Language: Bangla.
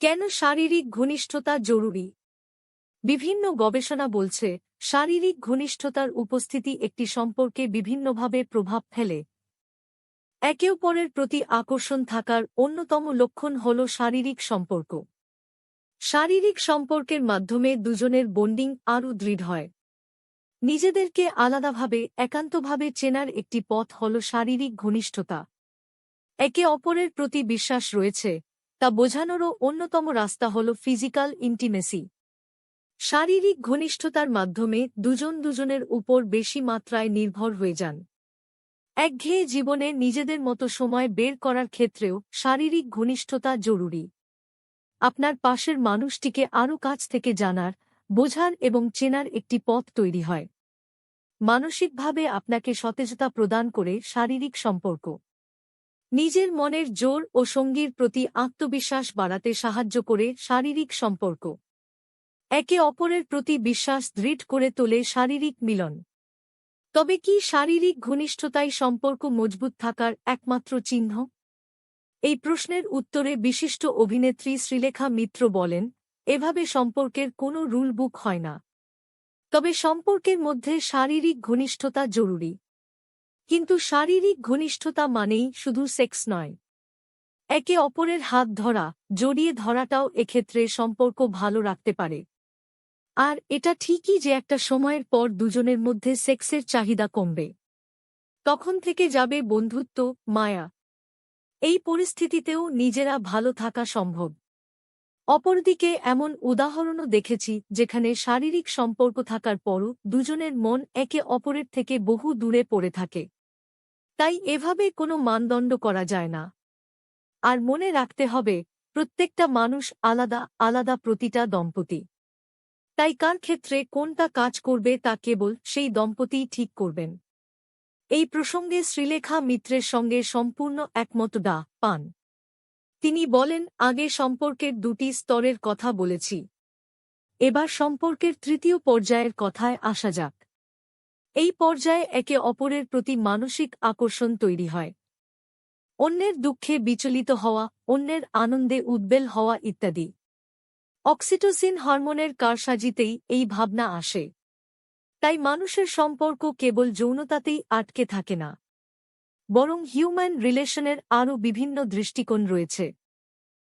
কেন শারীরিক ঘনিষ্ঠতা জরুরি? বিভিন্ন গবেষণা বলছে, শারীরিক ঘনিষ্ঠতার উপস্থিতি একটি সম্পর্কে বিভিন্নভাবে প্রভাব ফেলে। একে অপরের প্রতি আকর্ষণ থাকার অন্যতম লক্ষণ হল শারীরিক সম্পর্ক। শারীরিক সম্পর্কের মাধ্যমে দুজনের বন্ডিং আরও দৃঢ় হয়। নিজেদেরকে আলাদাভাবে, একান্তভাবে চেনার একটি পথ হল শারীরিক ঘনিষ্ঠতা। একে অপরের প্রতি বিশ্বাস রয়েছে তা বোঝানোরও অন্যতম রাস্তা হল ফিজিক্যাল ইন্টিমেসি। শারীরিক ঘনিষ্ঠতার মাধ্যমে দুজন দুজনের উপর বেশি মাত্রায় নির্ভর হয়ে যান। একঘেয়ে জীবনে নিজেদের মতো সময় বের করার ক্ষেত্রেও শারীরিক ঘনিষ্ঠতা জরুরি। আপনার পাশের মানুষটিকে আরও কাছ থেকে জানার, বোঝার এবং চেনার একটি পথ তৈরি হয়। মানসিকভাবে আপনাকে সতেজতা প্রদান করে শারীরিক সম্পর্ক। নিজের মনের জোর ও সঙ্গীর প্রতি আত্মবিশ্বাস বাড়াতে সাহায্য করে শারীরিক সম্পর্ক। একে অপরের প্রতি বিশ্বাস দৃঢ় করে তোলে শারীরিক মিলন। তবে কি শারীরিক ঘনিষ্ঠতাই সম্পর্ক মজবুত থাকার একমাত্র চিহ্ন? এই প্রশ্নের উত্তরে বিশিষ্ট অভিনেত্রী শ্রীলেখা মিত্র বলেন, এভাবে সম্পর্কের কোনো রুল বুক হয় না। তবে সম্পর্কের মধ্যে শারীরিক ঘনিষ্ঠতা জরুরি। কিন্তু শারীরিক ঘনিষ্ঠতা মানেই শুধু সেক্স নয়। একে অপরের হাত ধরা, জড়িয়ে ধরাটাও এক্ষেত্রে সম্পর্ক ভালো রাখতে পারে। আর এটা ঠিকই যে একটা সময়ের পর দুজনের মধ্যে সেক্সের চাহিদা কমবে। তখন থেকে যাবে বন্ধুত্ব, মায়া। এই পরিস্থিতিতেও নিজেরা ভালো থাকা সম্ভব। অপরদিকে এমন উদাহরণও দেখেছি যেখানে শারীরিক সম্পর্ক থাকার পরও দুজনের মন একে অপরের থেকে বহু দূরে পড়ে থাকে। তাই এভাবে কোনো মানদণ্ড করা যায় না। আর মনে রাখতে হবে, প্রত্যেকটা মানুষ আলাদা আলাদা প্রতিটা দম্পতি। তাই কার ক্ষেত্রে কোনটা কাজ করবে তা কেবল সেই দম্পতিই ঠিক করবেন। এই প্রসঙ্গে শ্রীলেখা মিত্রের সঙ্গে সম্পূর্ণ একমত ডা. পান। তিনি বলেন, আগে সম্পর্কের দুটি স্তরের কথা বলেছি। এবার সম্পর্কের তৃতীয় পর্যায়ের কথায় আসা যাক। এই পর্যায়ে একে অপরের প্রতি মানসিক আকর্ষণ তৈরি হয়। অন্যের দুঃখে বিচলিত হওয়া, অন্যের আনন্দে উদ্বেল হওয়া ইত্যাদি। অক্সিটোসিন হরমোনের কারসাজিতেই এই ভাবনা আসে। তাই মানুষের সম্পর্ক কেবল যৌনতাতেই আটকে থাকে না। বরং হিউম্যান রিলেশনের আরও বিভিন্ন দৃষ্টিকোণ রয়েছে।